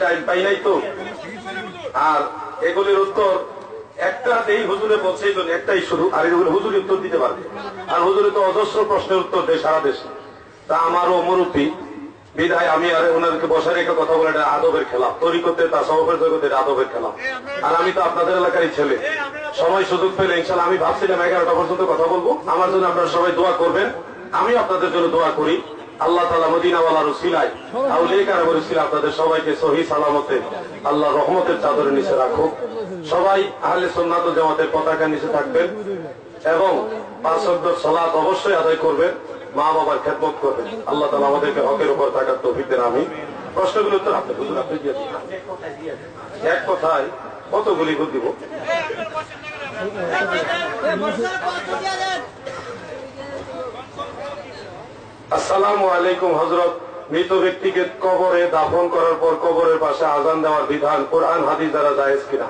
Time পাই নাই তো? আর এগুলির উত্তর একটা এই হুজুরে একটাই শুধু আর এগুলো হুজুরি উত্তর দিতে পারবে। আর হুজুরে তো অজস্র প্রশ্নের উত্তর দেয় সারা দেশে। তা আমারও মুরব্বী বিধায় আমি আর ওনাদেরকে বসে রেখে কথা বলে এটা আদবের খেলা। তরিকতে তা সহফের জগতে আদবের খেলা। আর আমি তো আপনাদের এলাকারই ছেলে। সময় সুযোগ পেলে ইনশাল্লাহ আমি ভাবছিলাম এগারোটা পর্যন্ত কথা বলব। আমার জন্য আপনারা সবাই দোয়া করবেন। আমি আপনাদের জন্য দোয়া করি। আল্লাহ তালা মদিনাওয়ালা রসিলায় আউলিকার রসিলা আপনাদের সবাইকে সহি সালামতে আল্লাহ রহমতের চাদরের নিচে রাখুক। সবাই আহলে সোনাত জামাতের পতাকা নিচে থাকবেন এবং পাঁচ সলাৎ অবশ্যই আদায় করবেন মা বাবার খেদমত করবেন। আল্লাহ তালা আমাদেরকে হকের উপর থাকার তৌফিক দেন আমি প্রশ্নগুলো তো আপনি হুজুর আপনি এক কথায় কতগুলি দিব? আসসালামু আলাইকুম হজরত মৃত ব্যক্তিকে কবরে দাফন করার পর কবরের পাশে আজান দেওয়ার বিধান কোরআন, হাদিস দ্বারা জায়েজ কিনা?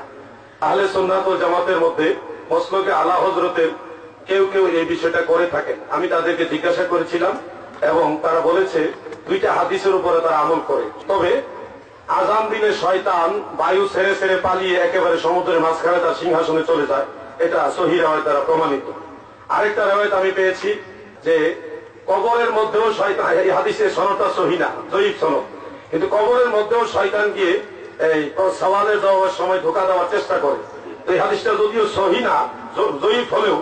আহলে সুন্নাত ও জামাতের মধ্যে মসলকে আলা হজরতের কেউ কেউ এই বিষয়টা করে থাকেন। আমি তাদেরকে জিজ্ঞাসা করেছিলাম এবং তারা বলেছে, দুইটা হাদিসের উপরে তারা আমল করে। তবে আজান দিলে শয়তান বায়ু ছেড়ে ছেড়ে পালিয়ে একেবারে সমুদ্রের মাঝখানে তার সিংহাসনে চলে যায়। এটা সহি রাওয়ায় দ্বারা প্রমাণিত। আরেকটা রেওয়ায়ত আমি পেয়েছি যে কবরের মধ্যেও শয়তান, এই হাদিসের সনদটা সহিনা জয়ীব সনদ। কিন্তু কবরের মধ্যেও শয়তান গিয়ে এই সওয়ালের জবাবের সময় ধোকা দেওয়ার চেষ্টা করে। তো এই হাদিসটা যদিও সহিনা জয়ীব হলেও,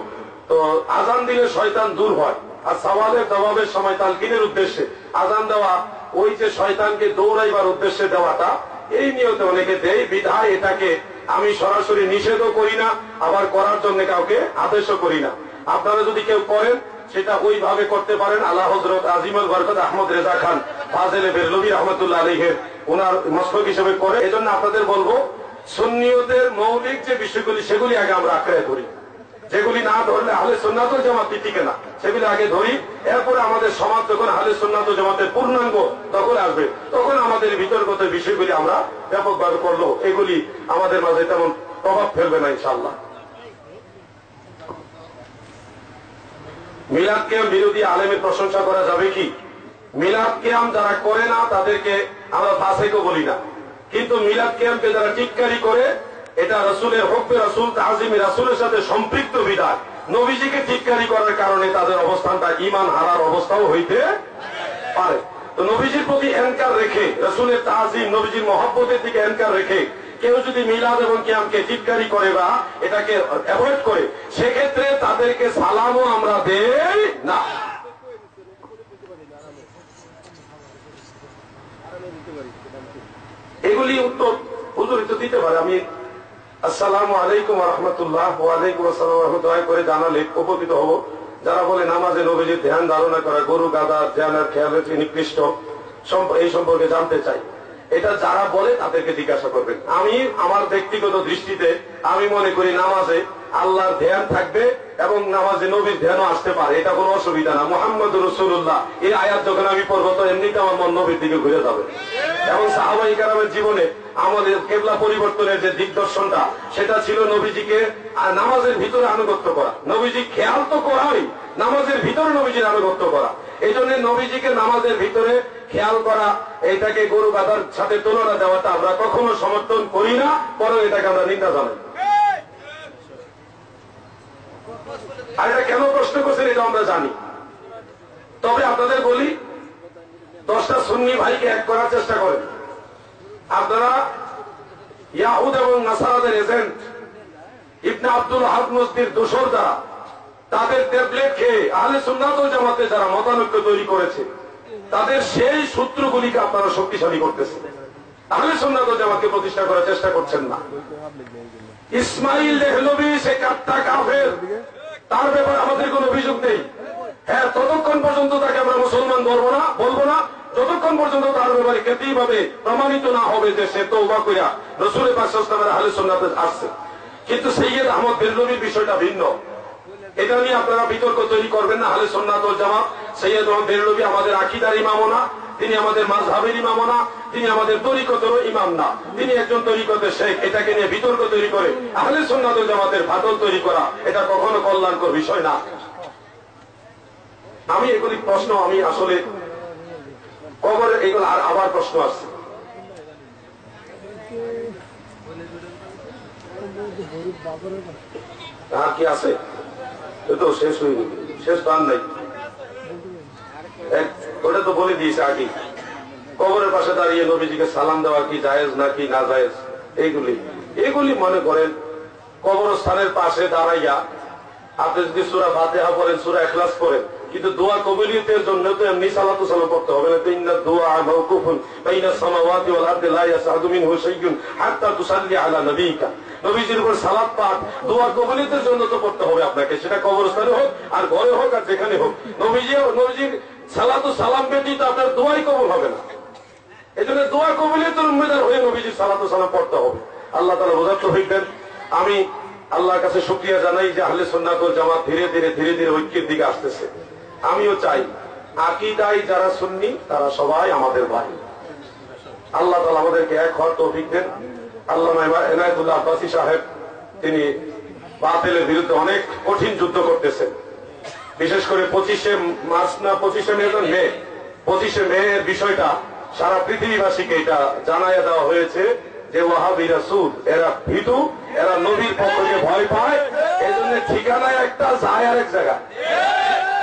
তো আজান দিলে শয়তান দূর হয়। আর সওয়ালের জবাবের সময় তালকিনের উদ্দেশ্যে আজান দেওয়া, ওই যে শয়তানকে দৌড়াইবার উদ্দেশ্যে দেওয়াটা, এই নিয়তে অনেকে দেয়, বিধায় এটাকে আমি সরাসরি নিষেধও করি না, আবার করার জন্য কাউকে আদেশও করি না। আপনারা যদি কেউ করেন সেটা ওইভাবে করতে পারেন। আল্লাহ হজরত আজিমুল বরকত আহমদ রেজা খান, ফাজেলে বেরলবী রহমতুল্লাহ আলহের ওনার মস্তক হিসেবে করে। এজন্য আপনাদের বলব, সুন্নিয়তের মৌলিক যে বিষয়গুলি, সেগুলি আগে আমরা আঁকড়ে ধরি। যেগুলি না ধরলে আহলে সুন্নাত জামাত টিকে না। সেগুলি আগে ধরি, এরপরে আমাদের সমাজ যখন আহলে সুন্নাত জামাতের পূর্ণাঙ্গ তখন আসবে, তখন আমাদের বিতর্কত বিষয়গুলি আমরা ব্যাপকভাবে করল এগুলি আমাদের মাঝে তেমন প্রভাব ফেলবে না ইনশাল্লাহ মিলাদ কেয়াম বিরোধী আলেমের প্রশংসা করা যাবে কি? মিলাদ কেয়াম যারা করে না, তাদেরকে আমরা ফাঁসেকও বলি না। কিন্তু মিলাদ কেয়ামকে যারা টিটকারি করে, এটা রসুলের হকবে রসুল তাজিমি রসুলের সাথে সম্পৃক্ত বিধান নবীজিকে টিটকারি করার কারণে তাদের অবস্থানটা ইমান হারার অবস্থাও হইতে পারে। তো নবীজির প্রতি এনকার রেখে, রসুলের তাজিম নবীজির মহব্বতের দিকে এনকার রেখে কেউ যদি মিলাদ এবং কিয়ামকে চিৎকারি করে বা এটাকে অ্যাভয়েড করে, সেক্ষেত্রে তাদেরকে সালামও আমরা দেই না। এগুলি উত্তর হুজুর তো দিতে পারে। আমি আসসালাম আলাইকুম রহমতুল্লাহ ওয়ালাইকুম আসসালাম রহমতুল্লাহ করে জানালে উপকৃত হব। যারা বলে নামাজে নবীজির ধ্যান ধারণা করা গরু গাদা ধ্যান ধ্যানের খেয়ালের নিকৃষ্ট এই সম্পর্কে জানতে চাই। এটা যারা বলে তাদেরকে জিজ্ঞাসা করবেন আমি আমার ব্যক্তিগত দৃষ্টিতে আমি মনে করি নামাজে আল্লাহর ধ্যান থাকবে এবং নামাজে নবীর ধ্যানও আসতে পারে। এটা কোনো অসুবিধা না। মোহাম্মদ রসুল্লাহ এই আয়াত যখন আমি পড়ব তো এমনিতে আমার মন নবীর দিকে ঘুরে যাবে। এবং সাহাবাই কারামের জীবনে আমাদের কেবলা পরিবর্তনের যে দিগদর্শনটা, সেটা ছিল নবীজিকে নামাজের ভিতরে আনুগত্য করা। নবীজি খেয়াল তো করাই, নামাজের ভিতরে নবীজির আনুগত্য করা। এই জন্য নবীজিকে নামাজের ভিতরে খেয়াল করা, এটাকে গরু গাদার সাথে তুলনা দেওয়াটা আমরা কখনো সমর্থন করি না, বরং এটাকে আমরা নিন্দা জানাই। আর এটা কেন প্রশ্ন করছেন এটা আমরা জানি। তবে আপনাদের বলি, দশটা সুন্নি ভাইকে এক করার চেষ্টা করেন। আপনারা ইয়াহুদ এবং নাসারাদের এজেন্ট, ইবনে আব্দুল হাক মসজিদ দোসর দ্বারা তাদের ট্যাবলেট খেয়ে আহলে সুন্নাত জামাতে যারা মতানৈক্য তৈরি করেছে তাদের সেই সূত্রগুলিকে আপনারা শক্তিশালী করতেছেন। আহলে সুন্নাত জামাতকে প্রতিষ্ঠা করার চেষ্টা করছেন না। ইসমাইল দেহলবি সে কাট্টা কাফের। তার ব্যাপারে আমাদের কোন অভিযোগ নেই। হ্যাঁ ততক্ষণ পর্যন্ত তাকে আমরা মুসলমান বলব না বলব না। যতক্ষণ পর্যন্ত তার ব্যাপারে কেতেই ভাবে প্রমাণিত না হবে যে সে তৌবা করিয়া রসুলের পাশামের আহলে সুন্নাতে আসছে। কিন্তু সৈয়দ আহমদ বেরলবির বিষয়টা ভিন্ন। এটা নিয়ে আপনারা বিতর্ক তৈরি করবেন না, আহলে সন্ন্যাতল জামাত। সৈয়দ আমাদের আকিদার তিনি আমাদের মাঝহাবের তিনি আমাদের তরিকতের ইমাম না। তিনি একজন তরিকতের শেখ, এটাকে নিয়ে বিতর্ক তৈরি করে, আহলে জামাতের তৈরি করা, এটা কখনো কল্যাণকর বিষয় না। আমি এগুলি প্রশ্ন, আমি আসলে কবর এগুলো আর আবার প্রশ্ন আছে আর কি আছে? এ তো শেষ হয়ে শেষ পান নাই। তো বলে দিয়েছে আগে। কবরের পাশে দাঁড়িয়ে নবীজিকে সালাম দেওয়া কি জায়েজ নাকি না জায়েজ? এইগুলি। এগুলি মনে করেন, কবরস্থানের পাশে দাঁড়াইয়া আপনি যদি সুরা ফাতেহা পড়েন, সুরা এখলাস পড়েন, কিন্তু দোয়া কবিলিয়তের জন্য তো এমনি সালাতু সালাম করতে হবে না। তো ইন্না দোয়া মাওকুফুন বাইনা সামাওয়াতি ওয়াল আরদি লা ইয়াসআদু মিনহু শাইউন হাত্তা তুসাল্লি আলা নবিকা। নবীজির উপর সালাত পাঠ, দোয়া কবিলিয়তের জন্য তো পড়তে হবে আপনাকে। সেটা কবরস্থানে হোক আর ঘরে হোক আর যেখানে হোক। নবীজি নবীজির সালাতু সালাম ব্যতীত আপনার দোয়াই কবুল হবে না। এই জন্য দোয়া কবিলিয়তের উম্মেদার হয়ে নবীজির সালাতু সালাম পড়তে হবে। আল্লাহ তালা বোঝার তো হইতেন আমি আল্লাহর কাছে শুক্রিয়া জানাই যে আহলে সুন্নাত ওয়াল জামাত ধীরে ধীরে ধীরে ধীরে ঐক্যের দিকে আসতেছে। আমিও চাই আকিদাই যারা সুন্নি, তারা সবাই আমাদের ভাই। আল্লাহ তালা আমাদেরকে এক হওয়ার তৌফিক দেন। আল্লাহ এনায়তুল্লাহ আব্বাসী সাহেব, তিনি বাতিলের বিরুদ্ধে অনেক কঠিন যুদ্ধ করতেছেন। বিশেষ করে পঁচিশে মার্চ না, পঁচিশে মে মে। পঁচিশে মে বিষয়টা সারা পৃথিবীবাসীকে এটা জানাইয়া দেওয়া হয়েছে যে ওয়াহাবিরা সুদ এরা ভীতু, এরা নবীর পক্ষকে ভয় পায় এই জন্য ঠিকানায় একটা যায় আরেক জায়গা।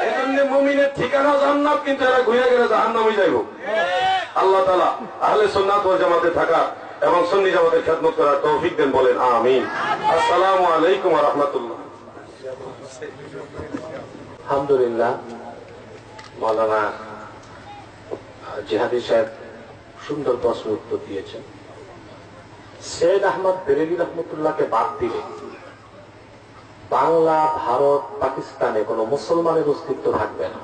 এই জন্য মুমিনের ঠিকানা জান্নাত, কিন্তু এরা ঘুরে গেলে জাহান্নামে যাইব। আল্লাহ তালা আহলে সুন্নাত ওয়াল জামাতে থাকা এবং সুন্নি জামাতের খেদমত করার তৌফিক দেন বলেন, আমিন। আসসালামু আলাইকুম ওয়া আলহামদুলিল্লাহ মৌলানা জিহাদি সাহেব সুন্দর প্রশ্ন উত্তর দিয়েছেন। সৈয়দ আহমদ বেরেলি রহমতুল্লাহকে বাদ দিলে বাংলা, ভারত, পাকিস্তানে কোন মুসলমানের অস্তিত্ব থাকবে না।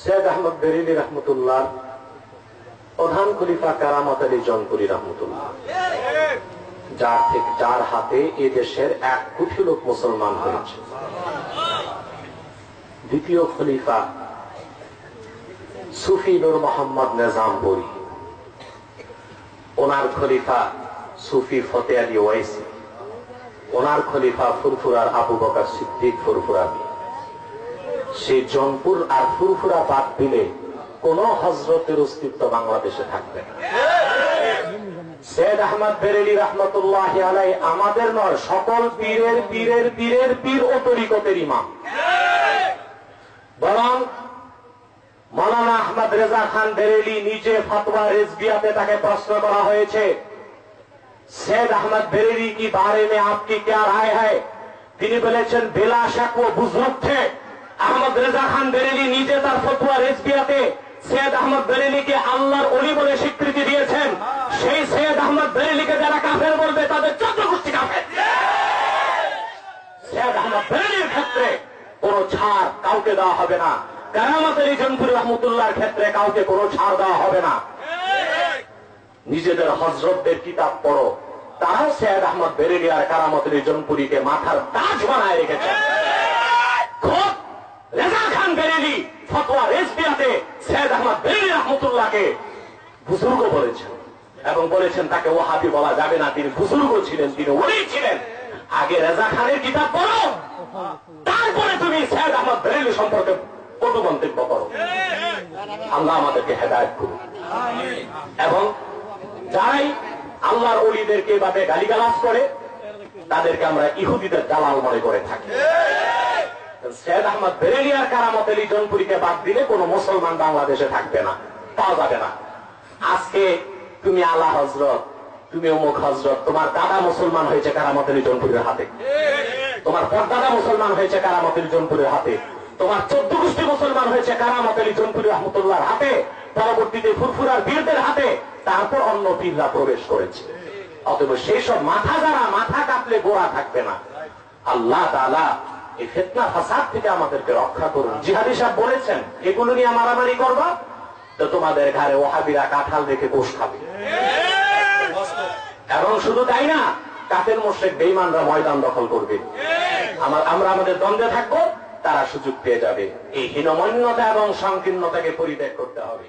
সৈয়দ আহমদ বেরেলি রহমতুল্লাহ, প্রধান খলিফা কারামত আলী জনপুরি রহমতুল্লাহ। যার থেকে যার হাতে এ দেশের এক কোটি লোক মুসলমান হয়েছে। দ্বিতীয় খলিফা সুফি নূর মোহাম্মদ নিজামপুরি ওনার খলিফা সুফি ফতে আলী ওয়াইসি। ওনার খলিফা ফুরফুরার আবু বকার সিদ্দিক ফুরফুরাবি সে জনপুর আর ফুরফুরা বাদ দিলে কোন হজরতের অস্তিত্ব বাংলাদেশে থাকবে না। সৈয়দ আহমদ বেরেলি রহমতুল্লাহ আলাই আমাদের নয়, সকল পীরের পীরের পীরের পীর ও তরিকতের ইমাম। বরং আহমদ রেজা খান বেরেলি নিজে রেজবিয়াতে তাকে প্রশ্ন করা হয়েছে শেখ আহমদ বেরেলি কি বারে মে আপনি ক্যা রায় হয় তিনি বলেছেন বেলা শাক ও বুজুর্গ আহমদ রেজা খান বেরেলি নিজে তার ফতুয়া রেজবিয়াতে সৈয়দ আহমদ বেরেলিকে আল্লাহর অলি বলে স্বীকৃতি দিয়েছেন। সেই সৈয়দ আহমদ বেরেলিকে যারা কাফের বলবে, তাদের চন্দ্র গোষ্ঠী কাফের। সৈয়দ আহমদ বেরেলির ক্ষেত্রে কোন ছাড় কাউকে দেওয়া হবে না। কারামত আলী জনপুর রহমতুল্লাহর ক্ষেত্রে কাউকে কোনো ছাড় দেওয়া হবে না। নিজেদের হজরতদের কিতাব পড়ো। তারাও সৈয়দ আহমদ বেরেলি আর কারামত আলী জনপুরীকে মাথার তাজ বানায় রেখেছেন খোদ রেজা খান বেরেলি ফতোয়া রেসবিয়াতে সৈয়দ আহমদ বেরেলি রহমতুল্লাহকে বুজুর্গ বলেছেন এবং বলেছেন তাকে ওহাবি বলা যাবে না। তিনি বুজুর্গ ছিলেন, তিনি ওলি ছিলেন। আগে রেজা খানের কিতাব পড়ো। তারপরে তুমি সৈয়দ আহমদ বেরেলি সম্পর্কে কটু মন্তব্য করো। আল্লাহ আমাদেরকে হেদায়ত করুন এবং যারাই আল্লাহর অলিদেরকে এভাবে গালিগালাজ করে, তাদেরকে আমরা ইহুদিদের দালাল মনে করে থাকি। সৈয়দ আহমদ বেরেলিয়ার কারামত আলী জনপুরীকে বাদ দিলে কোন মুসলমান বাংলাদেশে থাকবে না, পাওয়া যাবে না। আজকে তুমি আলা হজরত তুমি অমুক হজরত তোমার দাদা মুসলমান হয়েছে কারামত আলী জনপুরের হাতে। তোমার পরদাদা মুসলমান হয়েছে কারামত আলী জনপুরের হাতে। তোমার চোদ্দ গোষ্ঠী মুসলমান হয়েছে কারামত আলী জনপুরি রহমতুল্লাহর হাতে। পরবর্তীতে ফুরফুরার বীরদের হাতে, তারপর অন্য পীররা প্রবেশ করেছে। অতএব সেই সব মাথা যারা, মাথা কাটলে গোড়া থাকবে না। আল্লাহ তালা এই ফেতনা, ফাসাদ থেকে আমাদেরকে রক্ষা করুন। জিহাদি সাহেব বলেছেন, এগুলো নিয়ে মারামারি করবা, তো তোমাদের ঘরে ওহাবিরা কাঁঠাল রেখে কোষ খাবে। শুধু তাই না, কাফের মোশেক বেইমানরা ময়দান দখল করবে। আমার আমরা আমাদের দ্বন্দ্বে থাকব, তারা সুযোগ পেয়ে যাবে। এই হীনমন্যতা এবং সংকীর্ণতাকে পরিত্যাগ করতে হবে।